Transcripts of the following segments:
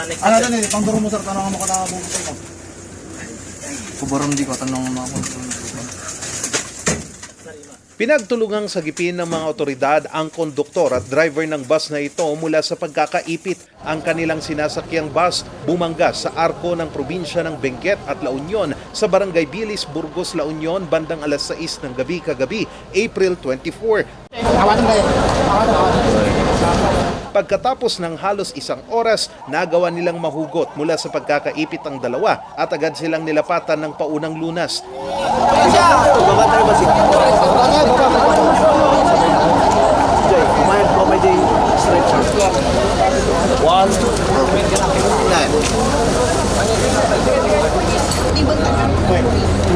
Ano na nila, pang mo sir, tanong mo ka na bubutay mo. Kubaron di ko, tanong mga kontrol. Pinagtulungang sagipin ng mga otoridad ang konduktor at driver ng bus na ito mula sa pagkakaipit. Ang kanilang sinasakyang bus bumangga sa arko ng probinsya ng Benguet at La Union sa barangay Bilis, Burgos, La Union bandang alas 6 ng gabi kagabi, April 24. Hawakan kayo. Pagkatapos ng halos isang oras, nagawa nilang mahugot mula sa pagkakaipit ang dalawa at agad silang nilapatan ng paunang lunas.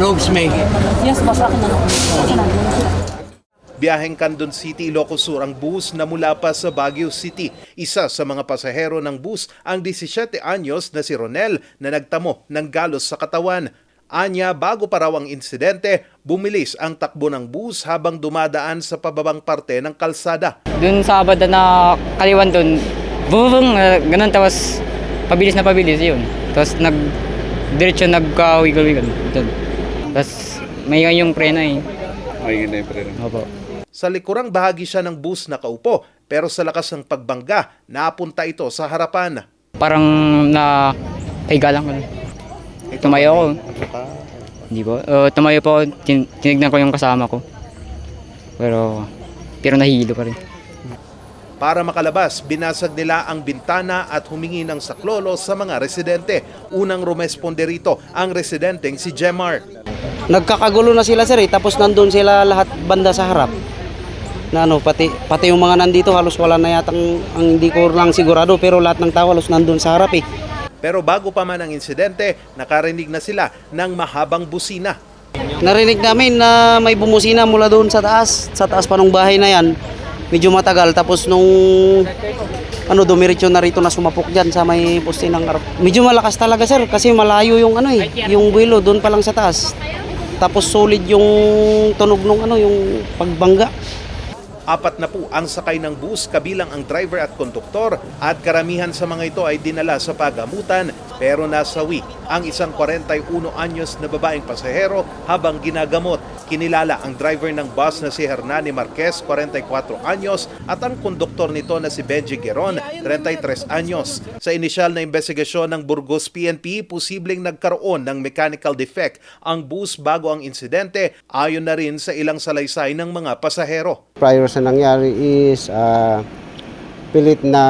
Robes may. Yes, lang. Akin na. Biyaheng Candon City, Ilocos Sur ang bus na mula pa sa Baguio City. Isa sa mga pasahero ng bus ang 17 anyos na si Ronel na nagtamo ng galos sa katawan. Anya, bago pa raw ang insidente, bumilis ang takbo ng bus habang dumadaan sa pababang parte ng kalsada. Doon sa abad na kaliwan doon, bubong, uh, ganun, tapos pabilis na pabilis, yun. Tapos nag, diretso nagka-wiggle-wiggle. Doon. Tapos may yung preno eh. May yung preno. Opo. Sa likurang bahagi siya ng bus nakaupo, pero sa lakas ng pagbangga, napunta ito sa harapan. Parang na higa lang. Tumayo ako. Hindi po. Uh, tumayo po ako, tin- tinignan ko yung kasama ko. Pero, pero nahihilo pa rin. Para makalabas, binasag nila ang bintana at humingi ng saklolo sa mga residente. Unang rumesponde rito ang residenteng si Jemar. nagkakagulo na sila sir eh, tapos nandun sila lahat banda sa harap. Na ano, pati, pati yung mga nandito halos wala na yatang, ang hindi ko lang sigurado, pero lahat ng tao halos nandun sa harap eh. Pero bago pa man ang insidente, nakarinig na sila ng mahabang busina. Narinig namin na may bumusina mula doon sa taas, sa taas pa ng bahay na yan. Medyo matagal, tapos nung ano, dumiretso na rito na sumapok dyan sa may poste ng harap. Medyo malakas talaga sir, kasi malayo yung ano eh, yung buwelo doon pa lang sa taas. Tapos solid yung tunog nung ano, yung pagbangga. Apat na po ang sakay ng bus kabilang ang driver at konduktor at karamihan sa mga ito ay dinala sa pagamutan pero nasawi ang isang 41 anyos na babaeng pasahero habang ginagamot. Kinilala ang driver ng bus na si Hernani Marquez, 44 anyos at ang konduktor nito na si Benji Geron, 33 anyos. Sa inisyal na investigasyon ng Burgos PNP, posibleng nagkaroon ng mechanical defect ang bus bago ang insidente ayon na rin sa ilang salaysay ng mga pasahero. prior sa nangyari is ah, pilit na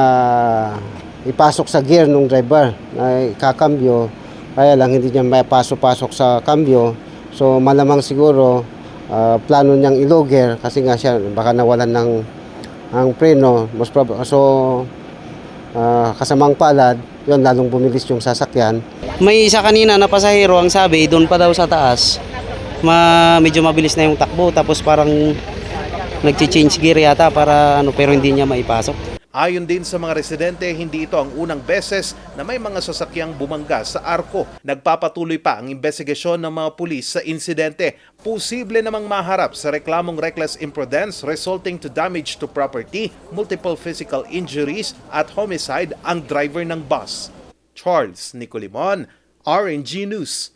ipasok sa gear ng driver na ikakambyo kaya lang hindi niya may pasok-pasok sa kambyo so malamang siguro ah, plano niyang iloger kasi nga siya baka nawalan ng ang preno most prob- so ah, kasamang palad yon lalong bumilis yung sasakyan May isa kanina na pasahero ang sabi, doon pa daw sa taas. Ma, medyo mabilis na yung takbo tapos parang nagchi-change gear yata para ano pero hindi niya maipasok. Ayon din sa mga residente, hindi ito ang unang beses na may mga sasakyang bumangga sa arko. Nagpapatuloy pa ang investigasyon ng mga pulis sa insidente. Posible namang maharap sa reklamong reckless imprudence resulting to damage to property, multiple physical injuries at homicide ang driver ng bus. Charles Nicolimon, RNG News.